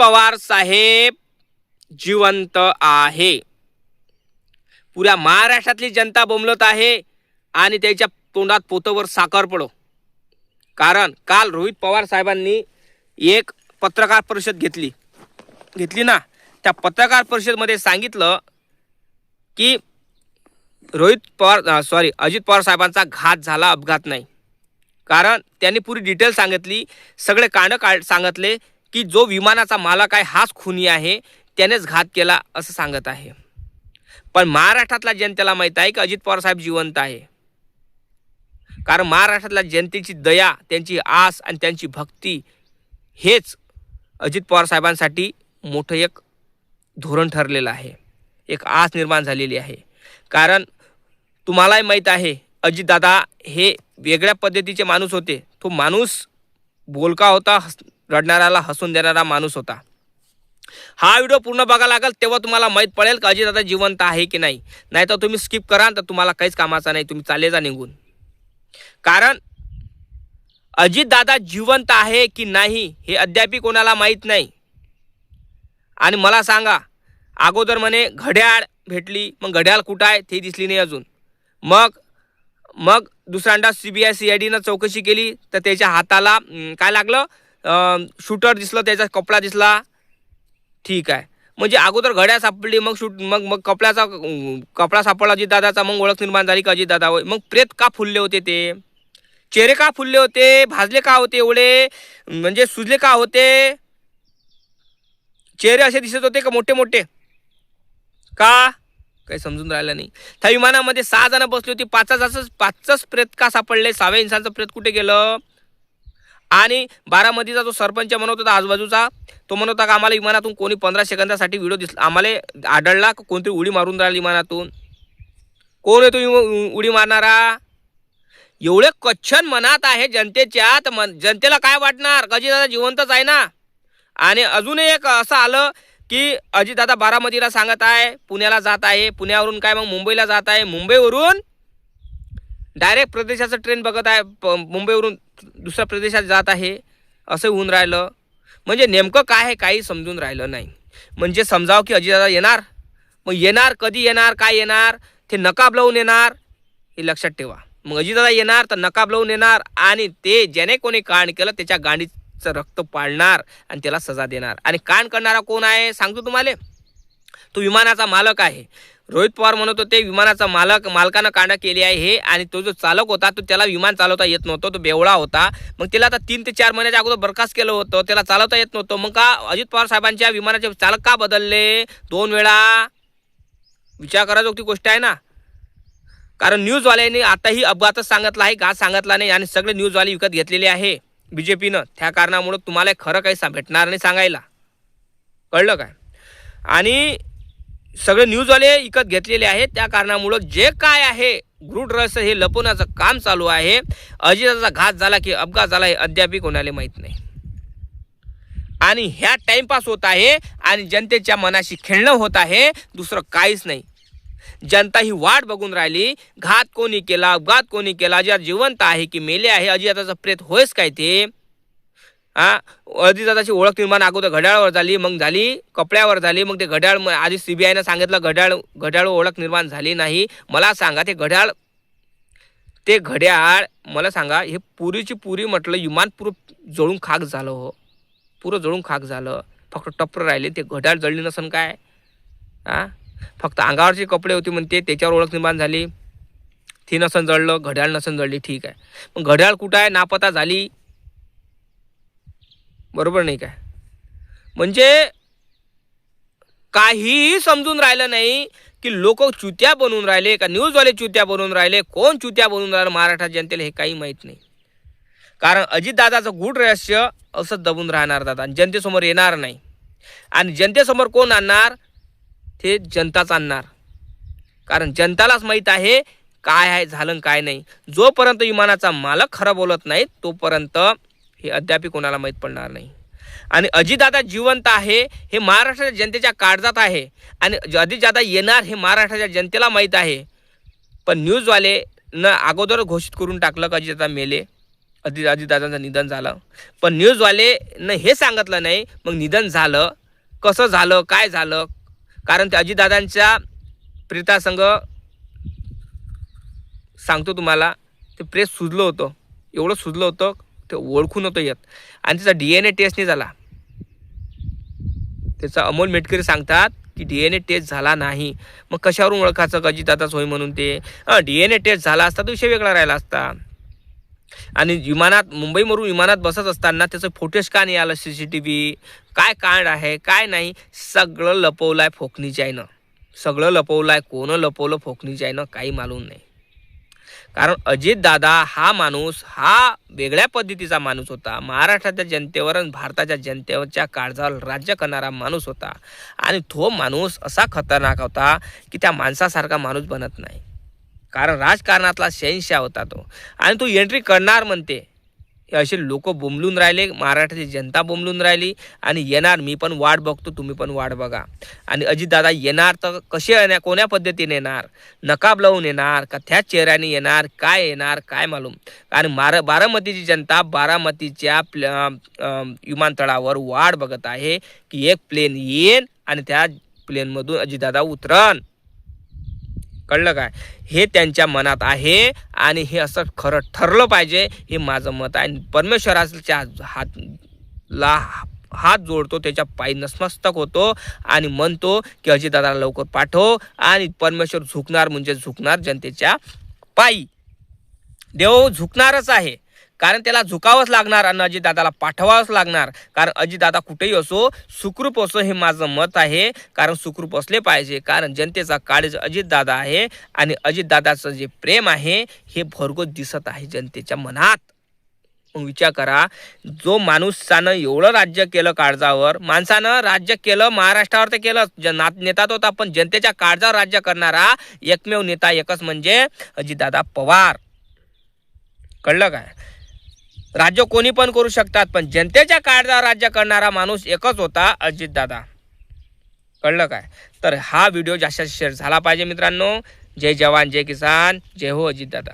पवार साहेब जिवंत आहे. पुऱ्या महाराष्ट्रातली जनता बोंबलत आहे आणि त्याच्या तोंडात पोतवर साखर पडो. कारण काल रोहित पवार साहेबांनी एक पत्रकार परिषद घेतली. घेतली ना? त्या पत्रकार परिषदमध्ये सांगितलं की रोहित पवार सॉरी अजित पवार साहेबांचा घात झाला अपघात नाही. कारण त्यांनी पुरी डिटेल सांगितली सगळे कांड काढ सांगितले की जो विमानाचा मालक आहे हाच खुनी आहे त्यानेच घात केला असं सांगत आहे. पण महाराष्ट्रातल्या जनतेला माहीत आहे की अजित पवार साहेब जिवंत आहे. कारण महाराष्ट्रातल्या जनतेची दया त्यांची आस आणि त्यांची भक्ती हेच अजित पवार साहेबांसाठी मोठं एक धोरण ठरलेलं आहे. एक आस निर्माण झालेली आहे. कारण तुम्हालाही माहीत आहे अजितदादा हे वेगळ्या पद्धतीचे माणूस होते. तो माणूस बोलका होता हस रडणाऱ्याला हसून देणारा माणूस होता. हा व्हिडिओ पूर्ण बघा लागेल तेव्हा तुम्हाला माहीत पडेल की अजितदादा जिवंत आहे की नाही. नाही तर तुम्ही स्किप करा तर तुम्हाला काहीच कामाचा नाही तुम्ही चालले जा निघून. कारण अजितदादा जिवंत आहे की नाही हे अद्याप कोणाला माहीत नाही. आणि मला सांगा अगोदर म्हणे घड्याळ भेटली मग घड्याळ कुठं आहे ते दिसली नाही अजून. मग मग दुसऱ्यांदा C B I C I डीनं चौकशी केली तर त्याच्या हाताला काय लागलं? शूटर दिसलं त्याचा कपडा दिसला. ठीक आहे. म्हणजे अगोदर घड्या सापडली मग शूट मग मग कपड्याचा कपडा सापडला अजितदादाचा मग ओळख निर्माण झाली का अजितदादा? होय मग प्रेत का फुलले होते ते? चेहरे का फुलले होते? भाजले का होते एवढे? म्हणजे सुजले का होते? चेहरे असे दिसत होते का मोठे मोठे? का? काही समजून राहिलं नाही. त्या विमानामध्ये सहा जण बसली होती. पाचच असंच पाचच प्रेत का सापडले? सहाव्या इंसांचं प्रेत कुठे गेलं? आणि बारामतीचा जो सरपंच म्हणत होता आजूबाजूचा तो म्हणत होता का आम्हाला विमानातून कोणी पंधरा सेकंदासाठी व्हिडिओ दिसला. आम्हाला आढळला का कोणतरी उडी मारून राहिली विमानातून. कोण आहे तो उडी मारणारा? एवढे कच्छन मनात आहे जनतेच्या तर मन जनतेला काय वाटणार? अजितदादा जिवंतच आहे ना? आणि अजून एक असं आलं की अजितदादा बारामतीला सांगत आहे पुण्याला जात आहे. पुण्यावरून काय मग मुंबईला जात आहे. मुंबईवरून डायरेक्ट प्रदेशाचं ट्रेन बघत आहे प मुंबईवरून दुसऱ्या प्रदेशात जात आहे असं होऊन राहिलं. म्हणजे नेमकं काय आहे काही समजून राहिलं नाही. म्हणजे समजावं की अजितदादा येणार? मग येणार कधी येणार काय येणार? ते नकाब लावून येणार हे लक्षात ठेवा. मग अजितदादा येणार तर नकाब लावून येणार आणि ते ज्याने कोणी कांड केलं त्याच्या गांडीचं रक्त पाळणार आणि त्याला सजा देणार. आणि कांड करणारा कोण आहे सांगतो तुम्हाला? तो विमानाचा मालक आहे. रोहित पवार म्हणत होते विमानाचा मालक मालकानं कांडा केली आहे हे आणि तो जो चालक होता तो त्याला विमान चालवता येत नव्हतं तो बेवळा होता. मग त्याला आता तीन ते चार महिन्याच्या अगोदर बरखास्त केलं होतं त्याला चालवता येत नव्हतं. मग का अजित पवार साहेबांच्या विमानाचे चालक का बदलले? दोन वेळा. विचार करायची गोष्ट आहे ना. कारण न्यूजवाल्यांनी आताही अपघातच सांगितला आहे का सांगितला नाही आणि सगळे न्यूजवाले विकत घेतलेले आहे. बी जे पीनं त्या कारणामुळं तुम्हाला खरं काही सा भेटणार नाही सांगायला. कळलं काय? आणि सगळे न्यूजवाले विकत घेतलेले आहेत. त्या कारणामुळं जे काय आहे गृढ रहस्य हे लपवण्याचं काम चालू आहे. अजिताचा घात झाला की अपघात झाला हे अद्याप कोणाला माहीत नाही. आणि ह्या टाइमपास होत आहे आणि जनतेच्या मनाशी खेळणं होत आहे दुसरं काहीच नाही. जनता ही वाट बघून राहिली घात कोणी केला अपघात कोणी केला अजित जिवंत आहे की मेले आहे अजिताचं प्रेत होयच काय ते? हा? अजिताची ओळख निर्माण अगोदर घड्याळावर झाली मग झाली कपड्यावर झाली मग ते घड्याळ आधी सी बी आयनं सांगितलं घड्याळ घड्याळ ओळख निर्माण झाली नाही. मला सांगा ते घड्याळ ते घड्याळ मला सांगा हे पुरीची पुरी म्हटलं विमान पुरं जळून खाक झालं हो. पुरं जळून खाक झालं. फक्त टप्पर राहिले ते घड्याळ जळली नसन काय? हा? फक्त अंगावरचे कपडे होते म्हणते त्याच्यावर ओळख निर्माण झाली. ती नसन जळलं घड्याळ नसन जळली ठीक आहे. मग घड्याळ कुठं आहे? नापता झाली. बरोबर नाही काय? म्हणजे काहीही समजून राहिलं नाही की लोक चुत्या बनवून राहिले का न्यूजवाले चुत्या बनवून राहिले कोण चुत्या बनवून राहिलं महाराष्ट्र जनतेला हे काही माहीत नाही. कारण अजितदादाचं गूढ रहस्य असं दबून राहणार दादा आणि जनतेसमोर येणार नाही. आणि जनतेसमोर कोण आणणार? ते जनताच आणणार. कारण जनतालाच माहीत आहे काय आहे झालं काय नाही. जोपर्यंत विमानाचा मालक खरं बोलत नाही तोपर्यंत हे अद्याप कोणाला माहीत पडणार नाही. आणि अजितदादा जिवंत आहे हे महाराष्ट्राच्या जनतेच्या काळजात आहे. आणि अजितदादा येणार हे महाराष्ट्राच्या जनतेला माहीत आहे. पण न्यूजवाले न अगोदर घोषित करून टाकलं का अजितदादा मेले? अजित अजितदादांचं निधन झालं. पण न्यूजवाले न हे सांगितलं नाही मग निधन झालं. कसं झालं? काय झालं? कारण ते अजितदादांच्या प्रीतासंग सांगतो तुम्हाला ते प्रेस सुजलं होतं. एवढं सुजलं होतं ते ओळखून होतं येत. आणि त्याचा डी एन ए टेस्ट नाही झाला. त्याचा अमोल मेटकरी सांगतात की डी एन ए टेस्ट झाला नाही. मग कशावरून ओळखायचं अजितदादाच होय म्हणून ते? डी एन ए टेस्ट झाला असता तो विषय वेगळा राहिला असता. आणि विमानात मुंबईवरून विमानात बसत असताना त्याचं फोटेज का नाही आलं सी सी टी व्ही काय कांड आहे? काय नाही? सगळं लपवलं आहे फोकणीच्या आईनं. सगळं लपवलं आहे कोणं लपवलं फोकणीच्या आईनं? काही मालूम नाही. कारण अजितदादा हा माणूस हा वेगळ्या पद्धतीचा माणूस होता. महाराष्ट्राच्या जनतेवर आणि भारताच्या जनतेवरच्या काळजावर राज्य करणारा माणूस होता. आणि तो माणूस असा खतरनाक होता की त्या माणसासारखा माणूस बनत नाही. कारण राजकारणातला शहनशाह होता तो. आणि तो एंट्री करणार म्हणते असे लोक बोंबलून राहिले महाराष्ट्राची जनता बोंबलून राहिली आणि येणार मी पण वाट बघतो तुम्ही पण वाट बघा. आणि अजितदादा येणार तर कसे येणार कोण्या पद्धतीने येणार? नकाब लावून येणार का त्याच चेहऱ्याने येणार? काय येणार? काय मालूम? कारण मार बारामतीची जनता बारामतीच्या प्ल विमानतळावर वाट बघत आहे की एक प्लेन येईन आणि त्या प्लेनमधून अजितदादा उतरण कळलं काय? हे त्यांच्या मनात आहे आणि हे असं खरं ठरलं पाहिजे हे माझं मत आहे. आणि परमेश्वराच्या हातला हात जोडतो त्याच्या पायी नसमस्तक होतो आणि म्हणतो की अजितदादाला लवकर पाठव आणि परमेश्वर झुकणार म्हणजे झुकणार जनतेच्या पायी. देव झुकणारच आहे. कारण त्याला झुकावंच लागणार आणि अजितदादाला पाठवावंच लागणार. कारण अजितदादा कुठेही असो सुखरूप असो हे माझं मत आहे. कारण सुखरूप असले पाहिजे. कारण जनतेचा काळज अजितदादा आहे आणि अजितदादाचं जे प्रेम आहे हे भरगोत दिसत आहे जनतेच्या मनात. विचार करा जो माणूसानं एवढं राज्य केलं काळजावर माणसानं राज्य केलं महाराष्ट्रावर तर केलं जन नेता तो होता पण जनतेच्या काळजावर राज्य करणारा एकमेव नेता एकच म्हणजे अजितदादा पवार. कळलं काय? राज्य कोणी पण करू शकतात पण जनतेच्या काळजावर राज्य करणारा माणूस एकच होता अजितदादा कळलं काय? तर हा व्हिडिओ जास्त शेअर झाला पाहिजे मित्रांनो. जय जवान जय किसान जय हो अजितदादा